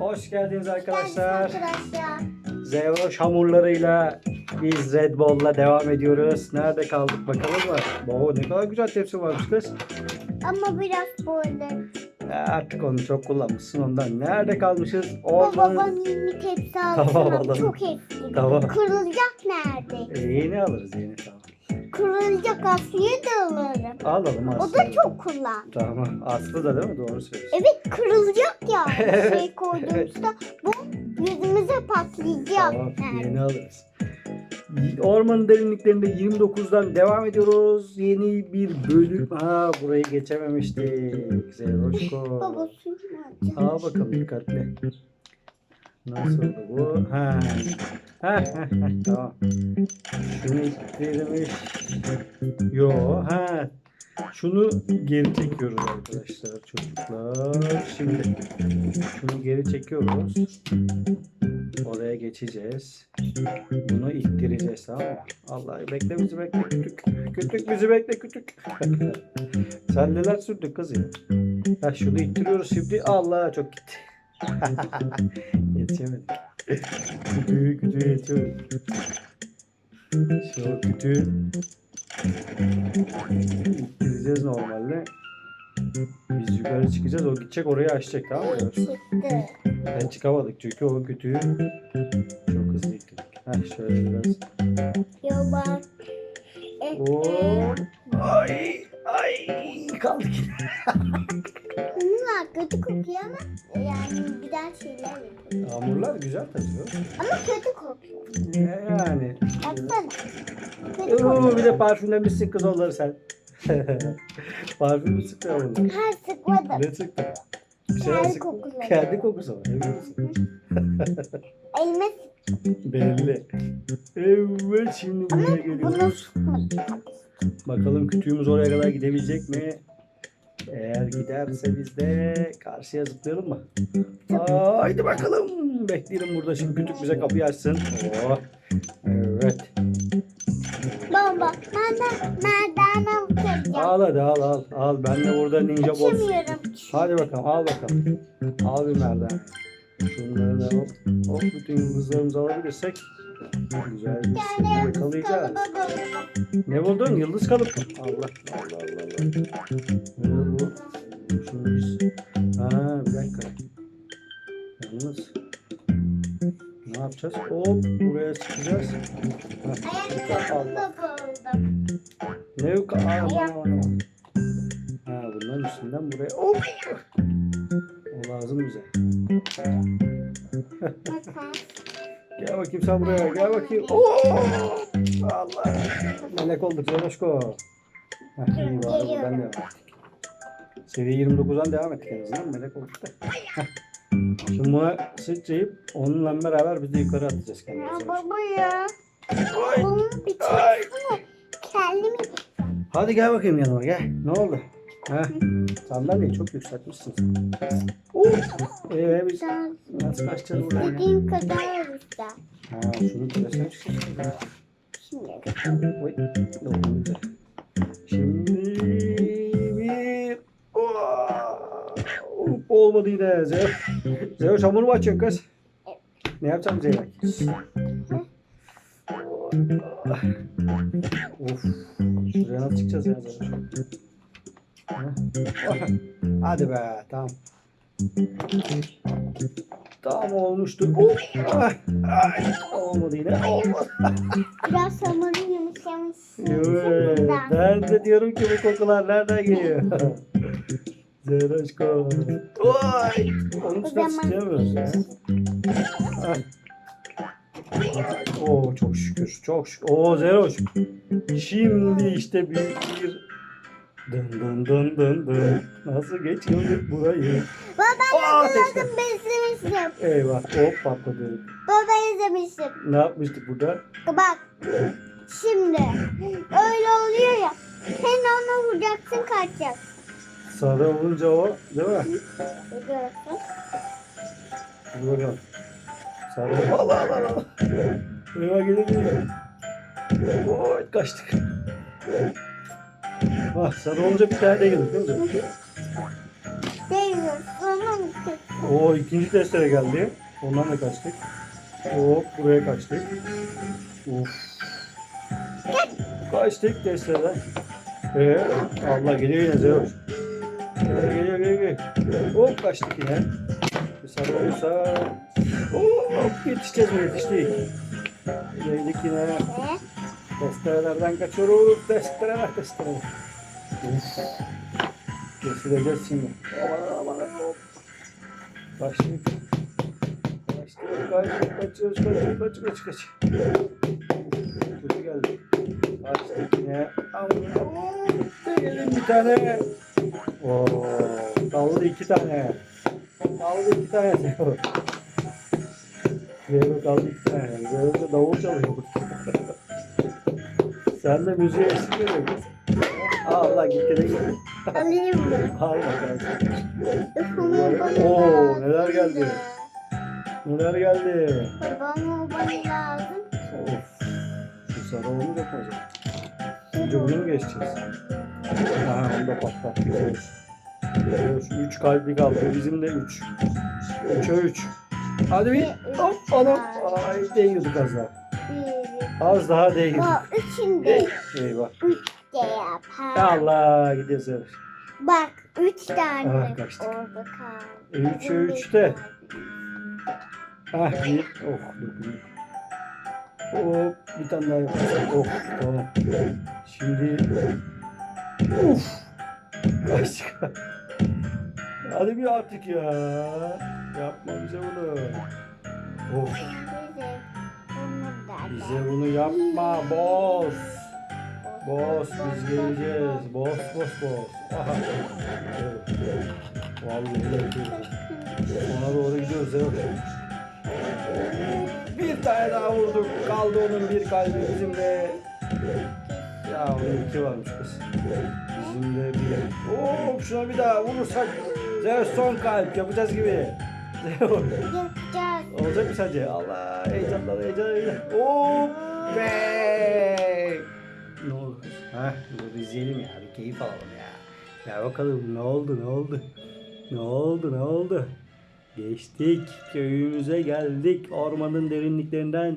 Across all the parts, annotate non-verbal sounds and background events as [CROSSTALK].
Hoş geldiniz arkadaşlar. Arkadaşlar. Hamurlarıyla biz Red Bull'la devam ediyoruz. Nerede kaldık bakalım mı? Oo, ne kadar güzel tepsi varmış kız. Ama biraz böyle. Ya artık onu çok kullanmışsın ondan. Nerede kalmışız? Ormanın... babam yeni tepsi Tamam, alsın. alalım. Çok eski. Tamam. Kırılacak nerede? Ee, yeni alırız yeni tamam. Kırılacak Aslı'yı da alırım. Alalım O aslında. da çok kullan. Tamam. Aslı da değil mi? Doğru söylüyorsun. Evet kırılacak ya. [LAUGHS] Evet, Şey koyduğumuzda bu yüzümüze patlayacak. Tamam. Yani. Yeni alırız. Ormanın derinliklerinde 29'dan devam ediyoruz. Yeni bir bölüm. Ha burayı geçememiştik. Zeroşko. [LAUGHS] Baba suyu mu Al bakalım dikkatli. Nasıl oldu bu? Ha. [LAUGHS] Tamam. Şunu ittirmiş. Yo, ha. Şunu geri çekiyoruz arkadaşlar çocuklar. Şimdi şunu geri çekiyoruz. Oraya geçeceğiz. Bunu ittireceğiz tamam mı? Allah bekle bizi bekle kütük. Kütük bizi bekle kütük. [LAUGHS] Sen neler sürdün kız ya? Ha şunu ittiriyoruz şimdi. Allah çok gitti. [LAUGHS] Yetişemedik. Kütüğü kütüğü yetiyoruz. Şu kütüğü ittireceğiz normalde. Biz yukarı çıkacağız. O gidecek orayı açacak tamam mı? Çıktı. Ben çıkamadık çünkü o kütüğü çok hızlı ittirdik. Heh şöyle biraz. Ya bak. Oo. Ay ay kaldık. [LAUGHS] Bunlar kötü kokuyor ama yani güzel şeyler yapıyor. Hamurlar güzel tabii. Ama kötü kokuyor. Ne yani? Baksana. Kötü Oo, kokuyor. bir de parfümlemişsin kız onları sen. [LAUGHS] Parfümü sıktı ama. Her sıkmadım. Ne sıktı? Bir şeyler Kendi sıktı. kokuları. Kendi kokusu var. Evet. [LAUGHS] Elime Belli. Evet şimdi buraya bunu geliyoruz. sıkmadım. Bakalım kütüğümüz oraya kadar gidebilecek mi? Eğer giderse biz de karşıya zıplayalım mı? Aa, haydi bakalım. Bekleyelim burada şimdi kütük bize kapıyı açsın. Oh. Evet. Baba ben de merdane okuyacağım. Al hadi al al. Al ben de burada ninja boss. Açamıyorum. Hadi bakalım al bakalım. Al bir merdiven. Şunları da al. Hop bütün yıldızlarımızı alabilirsek güzel bir yakalayacağız. buldum. Ne buldun? Yıldız kalıp. Allah Allah Allah Allah. Ne bu? Şunu biz... Ha bir dakika. Yalnız. Ne yapacağız? Hop buraya çıkacağız. Ha, Allah. Ne yok? Aa, aman, aman. Ha bunların üstünden buraya. Hop. O lazım bize. Makas. [LAUGHS] [LAUGHS] Gel bakayım sen buraya. Gel bakayım. Oo! Allah. Melek olduk Zeroşko. Heh, iyi bari buradan devam ettik. Seviye 29'dan devam ettik en azından. Melek olduk da. Heh. Şimdi buna sıçrayıp onunla beraber biz de yukarı atacağız Ya kendimizi. baba ya. Ay. Bunun çekimi. Kendimi Hadi gel bakayım yanıma gel. Ne oldu? Ha? Sandalyeyi çok yükseltmişsin. Ee, biz nasıl kaçacağız buradan ya? istediğim kadar işte. Ha, şunu çıkacağız. Şimdi. Oy, dokundu. Şimdi bir... Oh! Olmadı yine. Zeynep. Zeynep hamur mu açıyorsun kız? Ne yapacağım Zeynep? of. Şuraya nasıl çıkacağız ya? Hadi be tamam. Tamam olmuştu. Of. Ay, ay, Olmadı yine. Olmadı. Biraz hamuru yumuşamış. Evet. Ben de diyorum ki bu kokular nereden geliyor? [LAUGHS] Zeroşko. Oy! Onun üstüne zaman- sıçrayamıyoruz ya. Ah. Oo çok şükür. Çok şükür. Oo Zeroş. Şimdi işte büyük bir dın dın dın dın dın. Nasıl geçiyorduk burayı? Baba Aa, ben ateşle. nasıl beslemiştim. Eyvah hop patladı. Baba izlemiştim. Ne yapmıştık burada? Bak. Şimdi. Öyle oluyor ya. Sen ona vuracaksın kaçacaksın. Sarı olunca o değil mi? Görüyorsun. Hadi bakalım. Sarı. Allah Allah Allah. Gelir mi? Oy kaçtık. Ah sarı olunca bir tane de geldik değil mi? Onu Oo ikinci testere geldi. Ondan da kaçtık. Hop buraya kaçtık. Uf. Kaçtık testereden. Ee, Allah geliyor yine Zeus. Geliyor geliyor geliyor. geliyor. Hop kaçtık yine. Bir sarı olursa. Hop, yetişeceğiz mi yetiştik. Geldik yine. Testerelerden kaçıyoruz. Testereler testereler. Uf. Kesileceğiz şimdi. Aman aman. Kaçtık. Kaçtık. Kaçtık. Kaçıyoruz. Kaçıyoruz. Kaç kaç kaç. Kötü geldi. Kaçtık yine. Aman. Gelin bir tane. Oo. Kaldı iki tane. Kaldı iki tane. Zeyro kaldı iki tane. Zeyro da davul çalıyor. Sen de müziğe eşlik ediyor kız. Allah gitti de gitti. alayım [LAUGHS] mı? Al bakalım. Oo, neler geldi? da. Neler geldi? Babamı bana lazım. Of. Şu sarı olmayacak mı acaba? Önce bunu mu geçeceğiz? Aha onu da patlatacağız. Şu üç kalbi kaldı. Bizim de üç. Üçe üç. Hadi bir. Hop anam. Ay değiyorduk az daha. Az daha değiyorduk. Bak üçünde Eyvah. De yapar. Allah gidiyoruz yavaş. Bak üç tane Ah, kaçtık. orada kaldı. Üçe üçte. Ah bir. Oh dokunduk. Hop bir tane daha yaparsak. Oh tamam. Şimdi. Uf. Kaçtık. Hadi bir artık ya. Yapma bize bunu. Of. Bize bunu yapma boss. Boss biz geleceğiz. Boss boss boss. Aha. Evet. Vallahi de yapıyoruz. Ona doğru gidiyoruz evet. Bir tane daha vurduk. Kaldı onun bir kalbi bizim de. Ya onun iki varmış kız. Bizim de bir. Oo şuna bir daha vurursak. Zeus son kalp yapacağız gibi. Olacak mı sence? Allah heyecandan heyecan heyecan. Oo be. Heh dur izleyelim ya. Bir keyif alalım ya. Ya bakalım ne oldu ne oldu? Ne oldu ne oldu? Geçtik köyümüze geldik ormanın derinliklerinden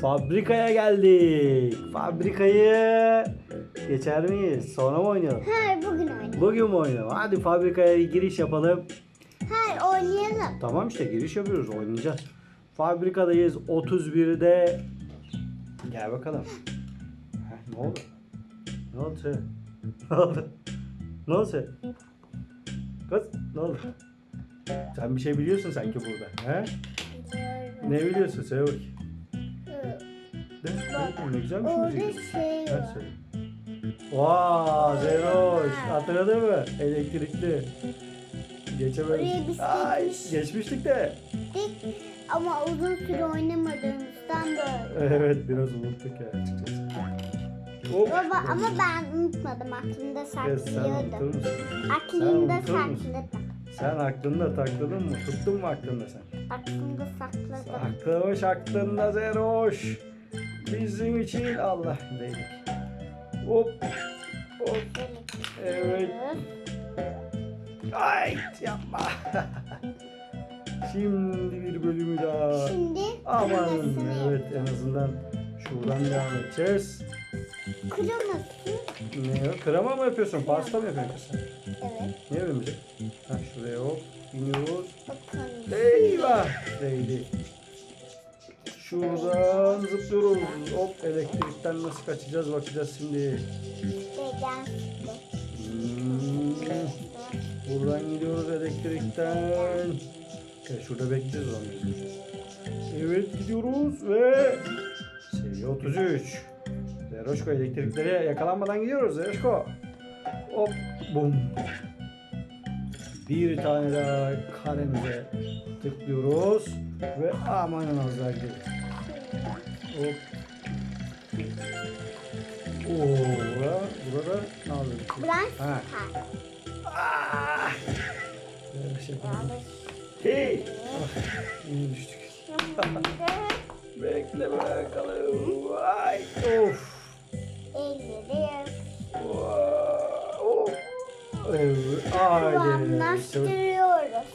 fabrikaya geldik. Fabrikayı geçer miyiz? Sonra mı oynayalım? Hayır bugün oynayalım. Bugün mü oynayalım? Hadi fabrikaya giriş yapalım. Hayır oynayalım. Tamam işte giriş yapıyoruz oynayacağız. Fabrikadayız 31'de. Gel bakalım. Ne oldu? Ne oldu söyle. Ne oldu? Ne oldu söyle. Kız ne oldu? Sen bir şey biliyorsun sanki burada. He? Ne biliyorsun söyle bakayım. Hı. Ne, ne, ne güzel bir Orada müzik. şey var. Vaa Zeroş hatırladın mı? Elektrikli. Oraya biz Ay, gitmiş. geçmiştik de. Dik ama uzun süre oynamadığımızdan böyle. Evet biraz unuttuk ya açıkçası. Baba ama ben unutmadım aklımda Ya sen unutur saklıyordum. musun? Aklımda unutur musun? sakladım. Sen aklında takladın mı? Tuttun mu aklında sen? Aklımda sakladım. Saklamış aklında Zeroş. Bizim için Allah dedik. Hop. Hop. Evet. Ay yapma. [LAUGHS] Şimdi bir bölümü daha. Şimdi Aman evet en azından şuradan devam edeceğiz. Kreması. Ne o? Krema mı yapıyorsun? Pasta mı yapıyorsun? Evet. Yapıyorsun bize? Ha şuraya hop iniyoruz. Bakın. Eyvah! Değdi. Şuradan zıplıyoruz. Hop elektrikten nasıl kaçacağız bakacağız şimdi. Hmm, buradan gidiyoruz elektrikten. Okay, şurada bekleyeceğiz o zaman. Evet gidiyoruz ve seviye 33. Zeroşko elektriklere yakalanmadan gidiyoruz Zeroşko. Hop bum. Bir tane daha karemize tıklıyoruz ve amanın az daha gidiyoruz. Hop. Oo, bura- burada ne yapıyoruz? Blank Ha. Star. Ah! Şey. Hey! Ah, yine düştük. [LAUGHS] Bekle bakalım. Ay! Of! Elleri! Evet, kıvamlaştırıyoruz.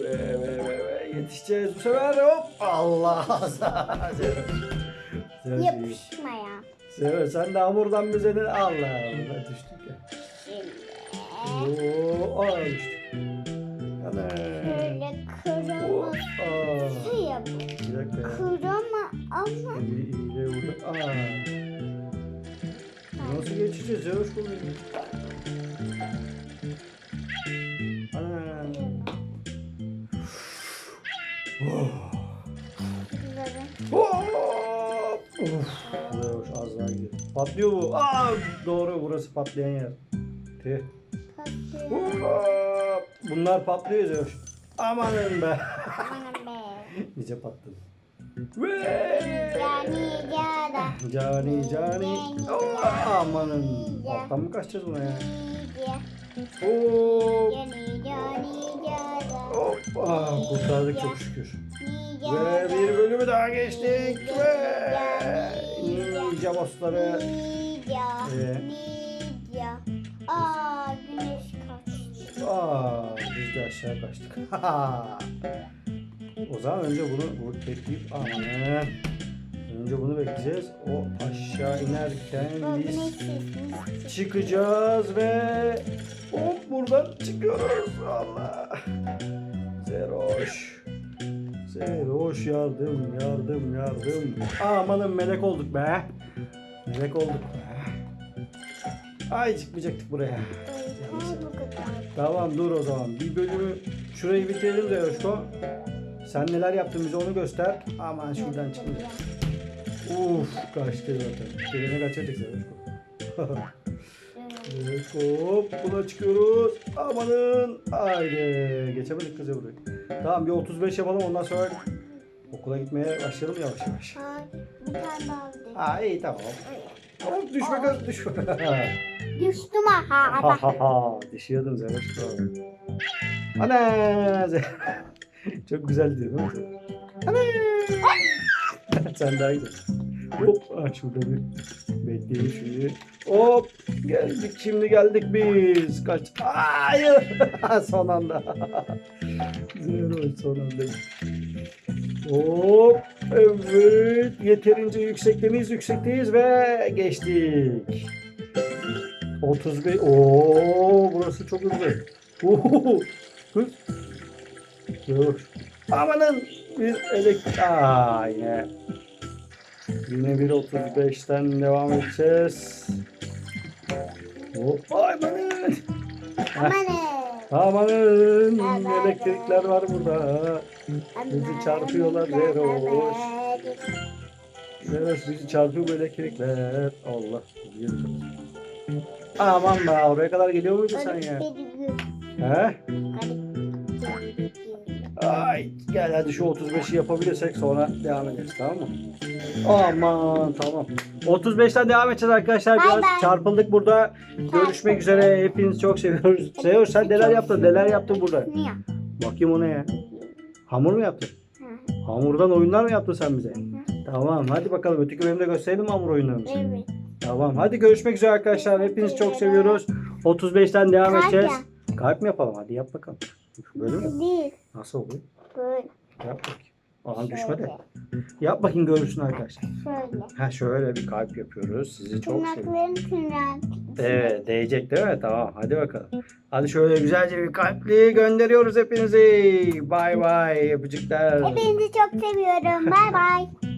Ve ve ve yetişeceğiz bu sefer hop. Allah. Zero. Zero, Yapışma ya. Zero sen de hamurdan bize? Allah Allah düştük ya. Şimdi Oo, aa düştük. Ana. şöyle Oo, kırmızı aa. yap. Bir dakika ya. Kırama ama İyi, iyice vurdu. Aa. Nasıl geçeceğiz ya? Hoş bulduk. Zeus az daha gidiyor. Patlıyor bu. Aa, doğru burası patlayan yer. Tüh. Bunlar patlıyor Zeus. Amanın be. Amanın be. [LAUGHS] İyice patladı. Cani cani. Oh, amanın. Alttan mı kaçacağız buna ya? Hop. Yani yani yada. Hop. Ah, kurtardık çok şükür. Ve Ve bir bölümü daha geçtik. Ve ninja bossları. Ninja. Ee? Ninja. Aa güneş kaçtı. Aa, biz de aşağı kaçtık. O zaman önce bunu bu bekleyip amanın. Önce bunu bekleyeceğiz. O aşağı inerken biz çıkacağız ve hop buradan çıkıyoruz. Allah. Zeroş. Zeroş yardım yardım yardım. Amanın melek olduk be. Melek olduk be. Ay çıkmayacaktık buraya. bu kadar. Tamam dur o zaman. Bir bölümü şurayı bitirelim de Yoşko. Sen neler yaptın bize onu göster. Aman şuradan çıkmayacak. Uf kaçtı zaten. Gelene sen Yoşko. Yoşko hop buna çıkıyoruz. Amanın. Haydi. Geçemedik kızı burayı. Tamam bir 35 yapalım ondan sonra okula gitmeye başlayalım yavaş yavaş. Ay, bir tane daha aldı. Aa iyi tamam. Hop düşme kız düşme. [LAUGHS] Düştüm aha. Ha ha ha. Düşüyordum Zeroşko. Ana. Çok güzel diyor. [LAUGHS] Sen daha güzel. Hop. Ah, şurada bir bekleyelim şimdi. Hop. Geldik şimdi geldik biz. Kaç. Hayır. [LAUGHS] son anda. [LAUGHS] Zero son anda. Hop. Evet. Yeterince yüksekte miyiz? Yüksekteyiz ve geçtik. 35. Oo, burası çok hızlı. Dur. Amanın bir elektrik. Aa, yine. Yine bir 35'ten devam edeceğiz. Hop. Amanın. Amanın. Amanın. Elektrikler var burada. Bizi çarpıyorlar Zeroş. Zeroş bizi çarpıyor bu elektrikler. Allah. Aman be oraya kadar geliyor muydun sen ya? He? Gel hadi şu 35'i yapabilirsek sonra devam ederiz tamam mı? Aman tamam. 35'ten devam edeceğiz arkadaşlar. Biraz bay. çarpıldık burada. Görüşmek üzere. Hepinizi çok seviyoruz. Seviyor sen neler yaptın? Neler yaptın burada? Niye? Bakayım o ne ya? Hamur mu yaptın? Hamurdan oyunlar mı yaptın sen bize? Tamam hadi bakalım öteki bölümde gösterelim mi hamur oyunlarımızı? Evet. Tamam hadi görüşmek üzere arkadaşlar. Hepinizi çok seviyoruz. 35'ten devam Kalp edeceğiz. Kalp mi yapalım? Hadi yap bakalım. Böyle mi? Değil. Nasıl oluyor? Böyle. Yap bakayım. Aa düşme de. Şöyle. Yap bakayım görürsün arkadaşlar. Şöyle. Ha şöyle bir kalp yapıyoruz. Sizi çok. Tırnakların tırnak. Evet değecek değil mi? Tamam hadi bakalım. Hadi şöyle güzelce bir kalpli gönderiyoruz hepinizi. Bay bay öpücükler. Hepinizi çok seviyorum. Bay bay.